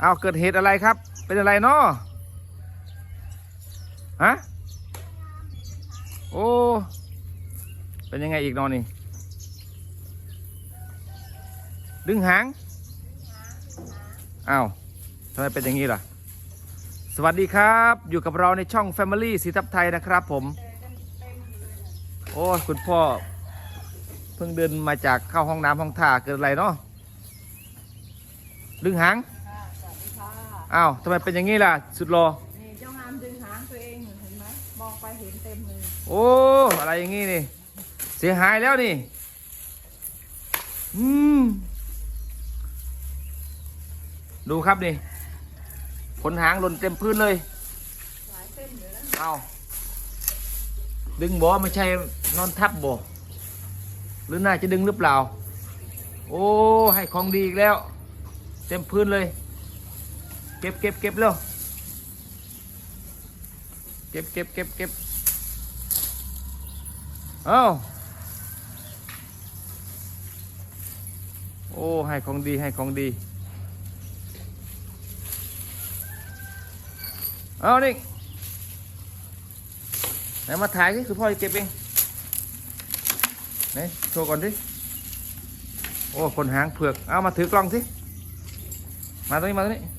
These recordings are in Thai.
เอาเกิดเหตุอะไรครับ เป็นอะไรเนาะฮะ โอ้ เป็นยังไงอีกนอนนี่ ดึงหาง อ้าวทำไมเป็นอย่างนี้ล่ะ สวัสดีครับ อยู่กับเราในช่อง Family สีทับไทยนะครับผม โอ้คุณพ่อ เพิ่งเดินมาจากเข้าห้องน้ำห้องท่าเกิดอะไรเนาะดึงหาง อ้าวทำไมเป็นอย่างนี้ล่ะ สุดรอ นี่เจ้างามดึงหางตัวเองเห็นไหมมองไปเห็นเต็มเลยโอ้อะไรอย่างงี้นี่ เสียหายแล้วนี่ อืม ดูครับนี่ ขนหางหล่นเต็มพื้นเลย หลายเส้นอยู่แล้วเอาดึงบ่ไม่ใช่นอนทับบ่หรือน่าจะดึงหรือเปล่า โอ้ ให้ของดีอีกแล้ว เต็มพื้นเลย เก็บเก็บเก็บเร็วเก็บเก็บเก็บเก็บเอาโอ้ให้ของดีให้ของดีเอานี่ไห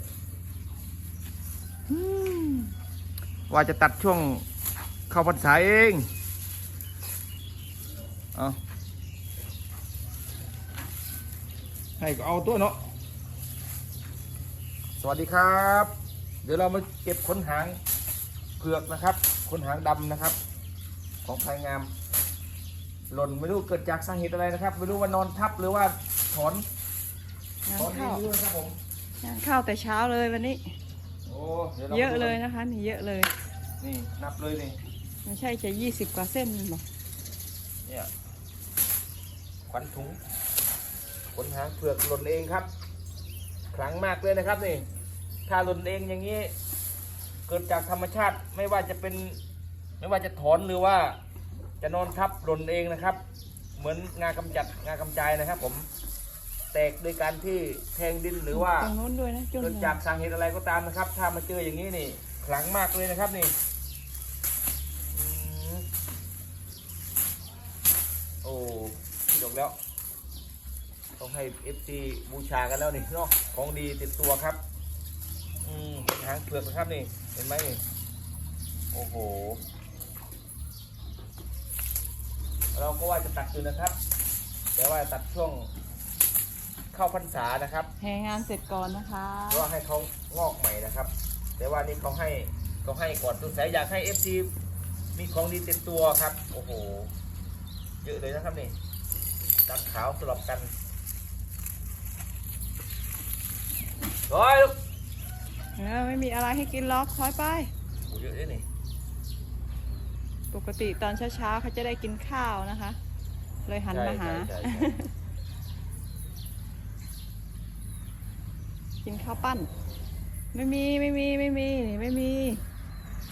ว่าจะตัดช่วงเข้าพรรษาเองเอาให้ก็เอาตัวเนาะสวัสดีครับ เดี๋ยวเรามาเก็บขนหางเผือกนะครับขนหางดำนะครับ ของพายงาม หล่นไม่รู้เกิดจากสาเหตุอะไรนะครับ ไม่รู้ว่านอนทับหรือว่าถอนงาถอนนดีเข้าด้วยครับผมงานเข้าแต่เช้าเลยวันนี้ โอ้ดี๋วราเยอะเลยนะคะนี่เยอะเลย นี่นับเลยนี่ไม่ใช่จะยี่สิบกว่าเส้นบอกเนี่ยขวัญถุงขนหางเผือกหล่นเองครับขลังมากเลยนะครับนี่ ถ้าหล่นเองอย่างนี้ เกิดจากธรรมชาติไม่ว่าจะเป็น ไม่ว่าจะถอนหรือว่าจะนอนทับหล่นเองนะครับ เหมือนงากำจัดงากำจายนะครับ ผมแตกโดยการที่แทงดินหรือว่าตรงนู้นด้วยนะจุนเกิดจากสาเหตุอะไรก็ตามนะครับ ถ้ามาเจออย่างนี้นี่ขลังมากเลยนะครับนี่อืมโอ้ จบแล้ว ต้องให้เอฟซีบูชากันแล้วนี่เนาะของดีติดตัวครับ อืมเป็นหางเผือกนะครับนี่ เห็นไหมนี่ โอ้โห เราก็ว่าจะตัดอยู่นะครับ แต่ว่าตัดช่วงเข้าพรรษานะครับ แห่งานเสร็จก่อนนะคะเพราะว่าให้เขางอกใหม่นะครับ แต่ว่านี่เขาให้เขาให้ก่อนสงสัยอยากให้เอฟซีมีของดีเต็มตัวครับ โอ้โห เยอะเลยนะครับนี่ดำขาวสลับกันร้อยลูกเออไม่มีอะไรให้กินล็อกถอยไปโอ้เยอะเลยนี่ปกติตอนเช้าๆเขาจะได้กินข้าวนะคะ เลยหันมาหา ใช่ใช่ใช่กินข้าวปั้น ไม่มีไม่มีไม่มีนี่ไม่มี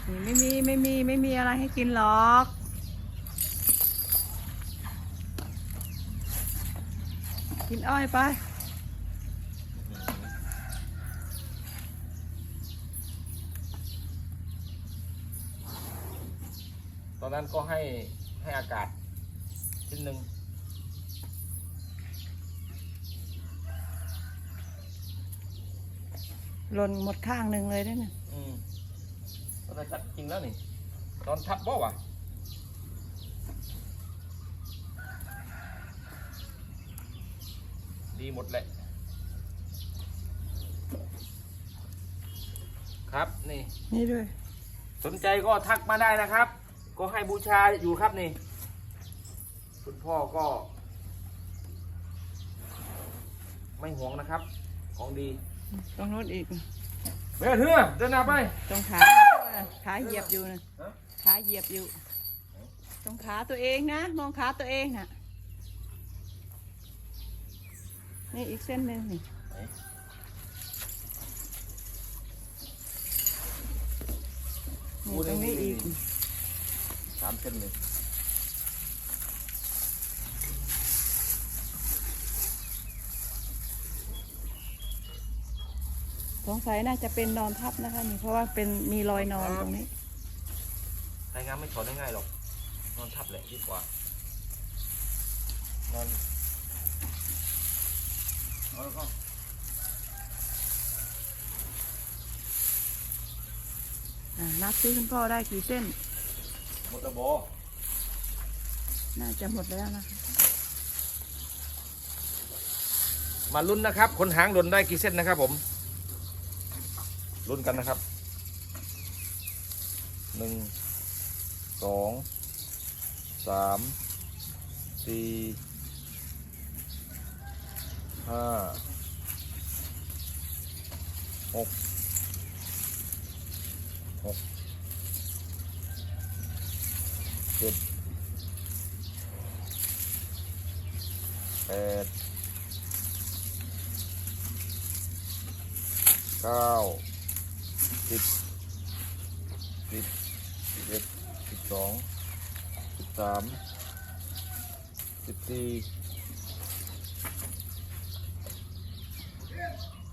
นี่ไม่มีไม่มีไม่มีอะไรให้กินหรอก กินอ้อยไป ตอนนั้นก็ให้ให้อากาศชิ้นหนึ่งหล่นหมดข้างหนึ่งเลยได้น่ะอืมตอนนั้นตัดจริงแล้วนี่นอนทับบ่วะ ดีหมดแหละ ครับนี่ นี่ด้วย สนใจก็ทักมาได้นะครับ ก็ให้บูชาอยู่ครับนี่ คุณพ่อก็ ไม่หวงนะครับ ของดี ตรงโน้นอีก เบลเถื่อเดินหน้าไป ตรงขาขาเหยียบอยู่นะฮะขาเหยียบอยู่ ตรงขาตัวเองนะ มองขาตัวเองน่ะ นี่อีกเส้นหนึ่งนี่นี่ตรงนี้อีกสามเส้นเลยสงสัยน่าจะเป็นนอนทับนะคะนี่เพราะว่าเป็นมีรอยนอนตรงนี้ใช้งานไม่ถอนได้ง่ายหรอก นอนทับแหละดีกว่านอนเอาแล้วก็ อ่า นับซิคุณพ่อได้กี่เส้น หมดตะโบน่าจะหมดแล้วนะคะ มาลุ้นนะครับ คนหางหล่นได้กี่เส้นนะครับผม ลุ้นกันนะครับ หนึ่ง สอง สาม สี่ ห้าหกหกเจ็ดแปดเก้าสิบสิบสิบเอ็ดสิบสองสิบสามสิบสี่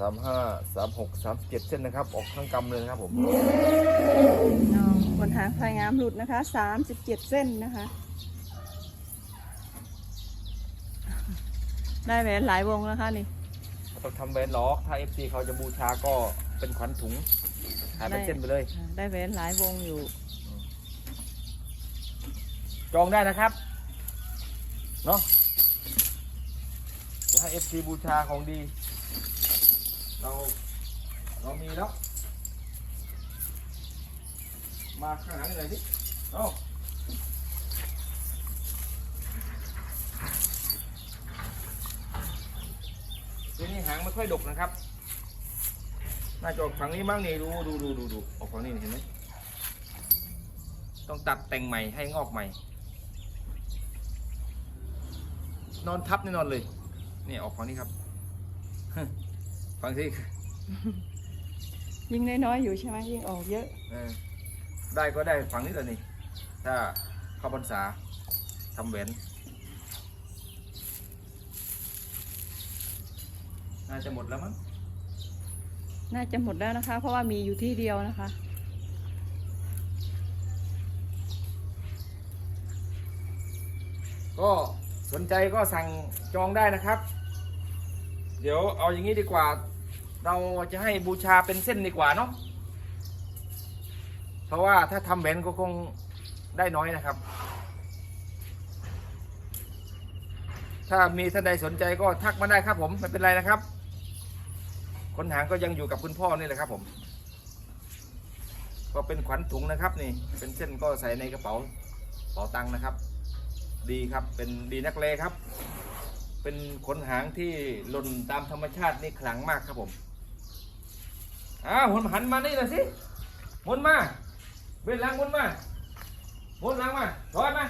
สามห้าสามหกสามเจ็ดเส้นนะครับ ออกทั้งกำเลยนะครับผมน้องคนหางพลายงามหลุดนะคะสามสิบเจ็ดเส้นนะคะ ได้แหวนหลายวงนะคะนี่ต้องทำแหวนล้อถ้าเอฟซีเขาจะบูชาก็เป็นขวัญถุง หายเป็นเส้นไปเลยอ่าได้แหวนหลายวงอยู่ จองได้นะครับ เนาะจะให้เอฟซีบูชาของดี เราเรามีแล้ว มาข้างหลังหน่อยสิเอาทีนี้หางไม่ค่อยดกนะครับ น่าจะออกฝั่งนี้บ้างนี่ดูดูดูดูดูออกฝั่งนี่เห็นไหมต้องตัดแต่งใหม่ให้งอกใหม่ นอนทับแน่นอนเลยนี่ออกฝั่งนี้ครับ ฝั่งที่ยิ่งน้อยๆอยู่ใช่ไหมยิ่งออกเยอะเออได้ก็ได้ฝั่งนี้เลยนี่ ถ้าเข้าพรรษาทำแหวนน่าจะหมดแล้วมั้งน่าจะหมดแล้วนะคะ เพราะว่ามีอยู่ที่เดียวนะคะ ก็สนใจก็สั่งจองได้นะครับ เดี๋ยวเอาอย่างนี้ดีกว่า เราจะให้บูชาเป็นเส้นดีกว่าเนาะเพราะว่าถ้าทำแหวนก็คงได้น้อยนะครับ ถ้ามีท่านใดสนใจก็ทักมาได้ครับผมไม่เป็นไรนะครับ คนหางก็ยังอยู่กับคุณพ่อนี่แหละครับผม ก็เป็นขวัญถุงนะครับนี่ เป็นเส้นก็ใส่ในกระเป๋าเป๋าตังค์นะครับ ดีครับเป็นดีนักเลครับ เป็นขนหางที่หล่นตามธรรมชาตินี่ขลังมากครับผมอ้าวหันมานี่หน่อยสิหมุนมาเว้นหลังหมุนมาหมุนหลังมาถอยมา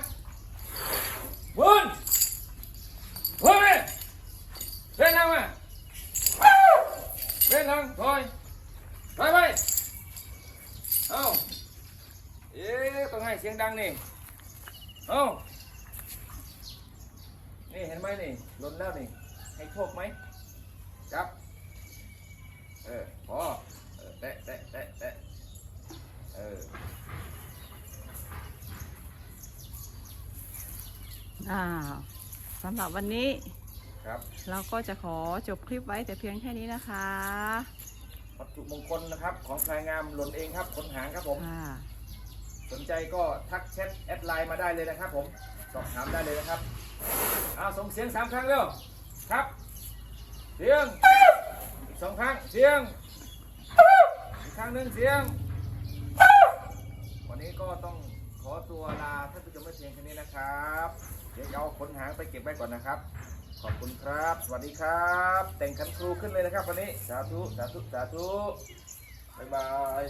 หมุนหมุนไปเว้นหลังมาเว้นหลังถอยถอยไปเอ้าเอ๊ะต้องให้เสียงดังนี่เอ้า นี่เห็นไหมนี่หล่นแล้วนี่ ให้โชคไหมจับ เออพอเออแตะแตะแตะแตะเอออ่าสำหรับวันนี้ ครับ เราก็จะขอจบคลิปไว้แต่เพียงแค่นี้นะคะวัตถุมงคลนะครับ ของพลายงามหล่นเองครับขนหางครับผมค่ะสนใจก็ทักแชทแอดไลน์มาได้เลยนะครับผม สอบถามได้เลยนะครับเอาส่งเสียงสามครั้งเร็วครับ เสียงอีกสองครั้งเสียงอีกครั้งหนึ่งเสียง วันนี้ก็ต้องขอตัวลาท่านผู้ชมไว้เพียงแค่นี้นะครับ เดี๋ยวเอาขนหางไปเก็บไว้ก่อนนะครับ ขอบคุณครับ สวัสดีครับ แต่งคันครูขึ้นเลยนะครับวันนี้ สาธุ สาธุ สาธุ บ๊ายบาย